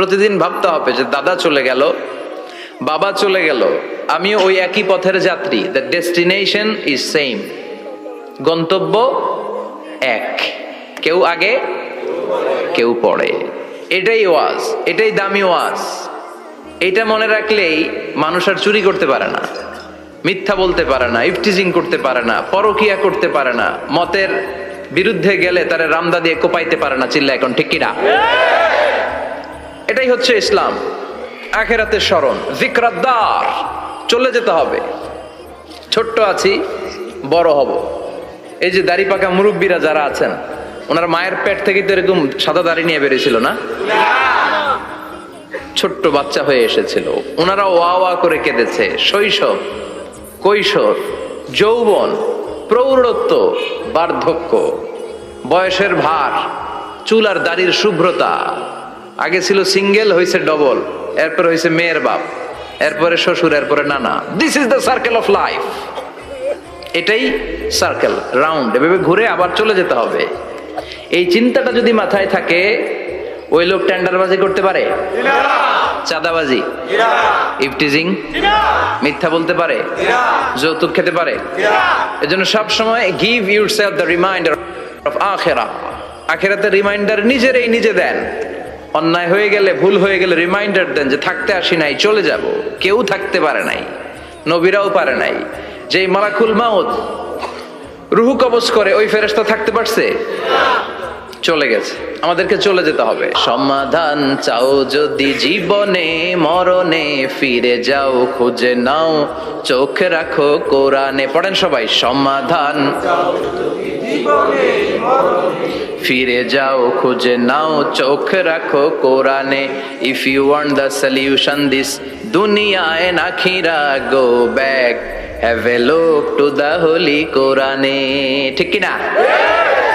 প্রতিদিন ভাবতে হবে যে দাদা চলে গেল, বাবা চলে গেল। আমিও ওই একই পথের যাত্রী। দ্য ডেস্টিনেশন ইজ সেম গন্তব্য এক। কেউ আগে, কেউ পড়ে এটাই ওয়াজ, এটাই দামি ওয়াজ। এটা মনে রাখলেই মানুষ আর চুরি করতে পারে না, মিথ্যা বলতে পারে না ইফটিজিং করতে পারে না, পরকিয়া করতে পারে না, মতের বিরুদ্ধে গেলে তারা রামদা দিয়ে কোপাইতে পারে না চিল্লা এখন ঠিক কিনা এটাই হচ্ছে ইসলাম। আখেরাতের স্মরণ। জিক্রাদ্দার। চলে যেতে হবে। ছোট্ট আছি, বড় হব। এই যে দাড়ি পাকা মুরব্বীরা যারা আছেন, ওনার মায়ের পেট থেকে তো এরকম সাদা দাড়ি নিয়ে বেরিয়েছিল না? ছোট্ট বাচ্চা হয়ে এসেছিল। ওনারা ওয়া ওয়া করে কেঁদেছে। শৈশব, কৈশোর, যৌবন, প্রৌঢ়ত্ব, বার্ধক্য, বয়সের ভার, চুল আর দাড়ির শুভ্রতা। আগে ছিল সিঙ্গেল হয়েছে ডবল, এরপর হয়েছে মেয়ের বাপ, এরপরে শ্বশুর, এরপরে নানা। This is the circle of life এটাই সার্কেল রাউন্ড এভাবে ঘুরে আবার চলে যেতে হবে। এই চিন্তাটা যদি মাথায় থাকে, ওই লোক টেন্ডারবাজি করতে পারে? চাঁদাবাজি? ইফটিজিং? মিথ্যা বলতে পারে? যৌতুক খেতে পারে? এজন্য সব সময় give yourself the reminder of আখেরা আখেরাতে রিমাইন্ডার নিজেরই নিজে দেন। অন্যায় হয়ে গেলে, ভুল হয়ে গেলে রিমাইন্ডার দেন যে থাকতে আসি নাই, চলে যাব। কেউ থাকতে পারে নাই, নবীরাও পারে নাই। যেই মালাকুল মাউদ রুহু কবজ করে, ওই ফেরেস্তা থাকতে পারছে? চলে গেছে। আমাদেরকে চলে যেতে হবে। সমাধান চাও যদি জীবনে, মরণে ফিরে যাও, খুঁজে নাও, চোখ রাখো কোরআনে। পড়েন সবাই, সমাধান ফিরে যাও, খুঁজে নাও, চোখ রাখো কোরআনে। If you want the solution this দুনিয়ায় নাখিরা go back have a look to the holy কোরআনে। ঠিক কি না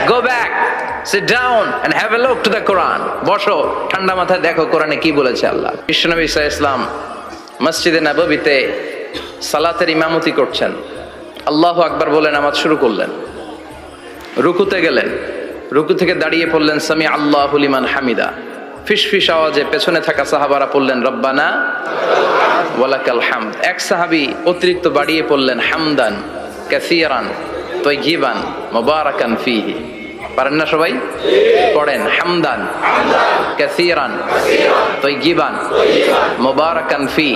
go back sit down and have a look to the Quran বসো, ঠান্ডা মাথায় দেখো কোরআনে কি বলেছে আল্লাহ। বিশ্বনবী ইসা ইসলাম মসজিদে নববীতে সালাতের ইমামতি করছেন। আল্লাহ আকবার বলে নামাজ শুরু করলেন। রুকুতে গেলেন। রুকু থেকে দাঁড়িয়ে পড়লেন সামি আল্লাহ লিমান হামিদা। ফিস ফিস আওয়াজে পেছনে থাকা সাহাবারা পড়লেন, রব্বানা ওয়ালাকাল হামদ। এক সাহাবি অতিরিক্ত বাড়িয়ে পড়লেন, হামদান কাসিয়ারান তৈগিবান মোবারাকান ফিহি। পারেন না সবাই? পড়েন, হামদান, কাসিরান তৈগিবান মোবারাকান ফি।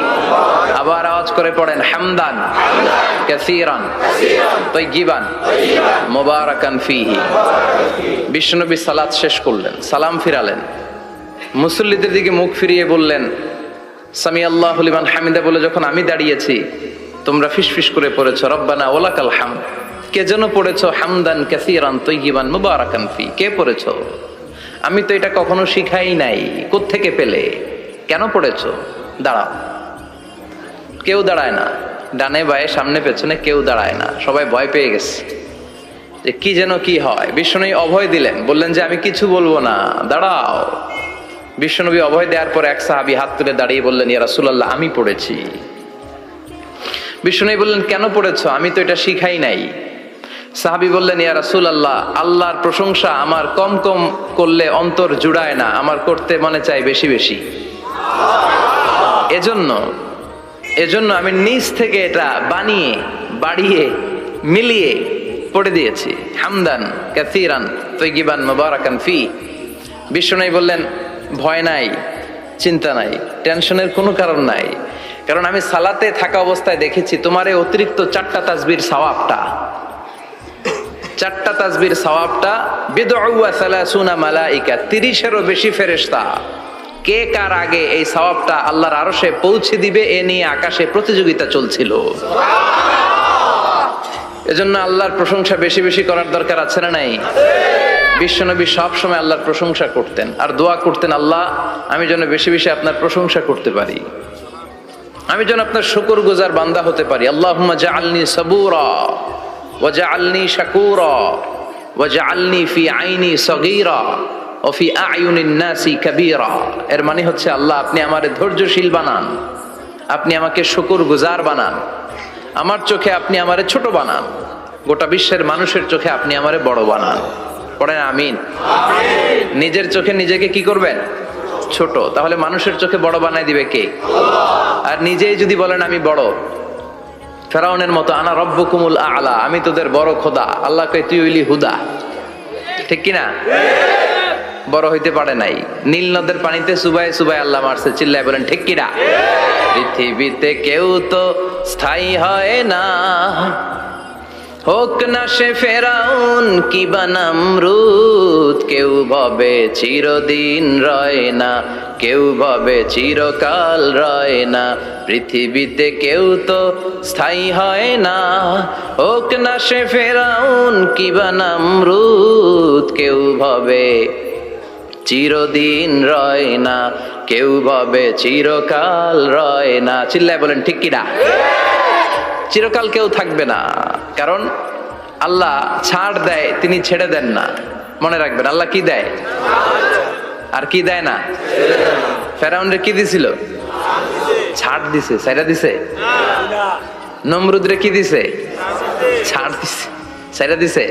আবার আওয়াজ করে পড়েন, হামদান, কাসিরান তৈগিবান মোবারাকান ফিহি। বিশ্বনবী সালাত শেষ করলেন, সালাম ফিরালেন। মুসল্লিদের দিকে মুখ ফিরিয়ে বললেন, সামি আল্লাহ লিমান হামিদা বলে যখন আমি দাঁড়িয়েছি, তোমরা ফিসফিস করে পড়েছ, রব্বানা ওলাকাল হাম কে যেন পড়েছ হামদান কাসিরান তৈগিবান মুবারাকান ফি? কে পড়েছ? আমি তো এটা কখনো শিখাই নাই। থেকে পেলে? কেন পড়েছ? দাঁড়াও। কেউ দাঁড়ায় না। ডানে বায়ে সামনে পেছনে কেউ দাঁড়ায় না। সবাই ভয় পেয়ে গেছে। যে কি যেন কি হয়। বিষ্ণু অভয় দিলেন। বললেন যে, আমি কিছু বলব না। দাঁড়াও। বিশ্বনবী অভয় দেওয়ার পর এক সাহাবি হাত তুলে দাঁড়িয়ে বললেন, ইয়া রাসূলুল্লাহ, আমি পড়েছি। বিশ্বনবী বললেন, কেন পড়েছ? আমি তো এটা শিখাই নাই। সাহাবি বললেন, ইয়া রাসুল আল্লাহ আল্লাহর প্রশংসা আমার কম কম করলে অন্তর জুড়ায় না, আমার করতে মনে চাই বেশি বেশি। এজন্য এজন্য আমি নিজ থেকে এটা বানিয়ে, বাড়িয়ে, মিলিয়ে পড়ে দিয়েছি। হামদান, কাসিরান তৈগিবান মুবারাকান ফি। বিশ্বনবী বললেন, ভয় নাই, চিন্তা নাই, টেনশনের কোনো কারণ নাই। কারণ আমি সালাতে থাকা অবস্থায় দেখেছি, তোমার এই অতিরিক্ত চারটা তাসবির সওয়াবটা। চারটা তাজবির সওয়াবটা বিদউয়া সালাসুনা মালাইকা, তিরিশেরও বেশি ফেরেশতা। কে কার আগে এই সওয়াবটা আল্লাহর আরশে পৌঁছে দিবে, এ নিয়ে আকাশে প্রতিযোগিতা চলছিল। এজন্য আল্লাহর প্রশংসা বেশি বেশি করার দরকার আছে না নাই? বিশ্বনবী সব সময় আল্লাহর প্রশংসা করতেন, আর দোয়া করতেন, আল্লাহ, আমি যেন বেশি বেশি আপনার প্রশংসা করতে পারি। আমি যেন আপনার শুকর গুজার বান্দা হতে পারি। আল্লাহ জাআলনি সাবুরা। ওয়াজআলনি শাকুরা ওয়াজআলনি ফি আইনি সগীরা ও ফি আয়ুনিন নাসি কাবীরা এর মানে হচ্ছে আল্লাহ, আপনি আমারে ধৈর্যশীল বানান। আপনি আমাকে শুকর গুজার বানান। আমার চোখে আপনি আমারে ছোট বানান। গোটা বিশ্বের মানুষের চোখে আপনি আমারে বড় বানান। পড়েন, আমিন। নিজের চোখে নিজেকে কি করবেন? ছোট। তাহলে মানুষের চোখে বড় বানাই দিবে কে? আর নিজেই যদি বলেন, আমি বড়। ফেরাউনের মতো, আনা রব্বকুমুল আলা আমি তোদের বড় খোদা, আল্লাহকে তুই হইলি হুদা। ঠিক কিনা? বড় হইতে পারে নাই। নীল নদের পানিতে সুবাই সুবাই আল্লাহ মারছে, চিল্লায় বলেন, ঠিক কিনা? পৃথিবীতে কেউ তো স্থায়ী হয় না। হোক না সে ফেরাউন, কি বানামরুদ কেউ ভাবে চিরদিন রয় না। কেউ ভাবে চিরকাল রয় না। পৃথিবীতে কেউ তো স্থায়ী হয় না। হোক না সে ফেরাউন কি বানামরুদ কেউ ভাবে চিরদিন রয় না। কেউ ভাবে চিরকাল রয় না। চিল্লায় বলেন, ঠিক কিনা? চিরকাল কেউ থাকবে না। কারণ আল্লাহ ছাড় দেয়, তিনি ছেড়ে দেন না। মনে রাখবেন, আল্লাহ কি দেয়? আর কি দেয় না? ফেরাউনরে কি দিছিল? ছাড় দিছে, সাইরা দিছে? নমরুদরে কি দিছে? ছাড় দিছে, সাইরা দিছে?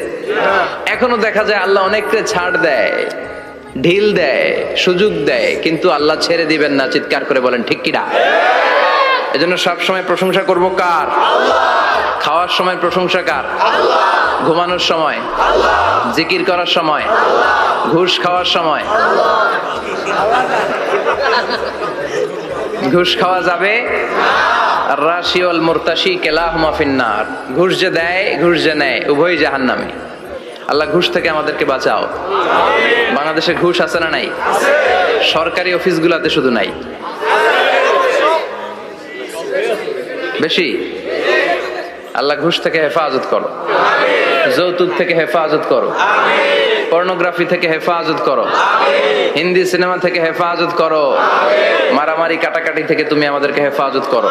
এখনও দেখা যায় আল্লাহ অনেককে ছাড় দেয়, ঢিল দেয়, সুযোগ দেয়, কিন্তু আল্লাহ ছেড়ে দিবেন না, চিৎকার করে বলেন, ঠিক কিনা এজন্য সব সময় প্রশংসা করব কার? খাওয়ার সময় প্রশংসা কার? ঘুমানোর সময়? জিকির করার সময়? ঘুষ খাওয়ার সময়। ঘুষ খাওয়া যাবে? আর রাশি মুরতাশি কেলাহ মাফিন্নার ঘুষ যে দেয়, ঘুষ যে নেয় উভয় জাহান্নামী। আল্লাহ ঘুষ থেকে আমাদেরকে বাঁচাও। বাংলাদেশে ঘুষ আছে না নাই? সরকারি অফিসগুলোতে শুধু নাই। বেশি? আল্লাহ ঘুষ থেকে হেফাজত করো। যৌতুক থেকে হেফাজত করো। পর্নোগ্রাফি থেকে হেফাজত করো। হিন্দি সিনেমা থেকে হেফাজত করো। মারামারি, কাটাকাটি থেকে তুমি আমাদেরকে হেফাজত করো।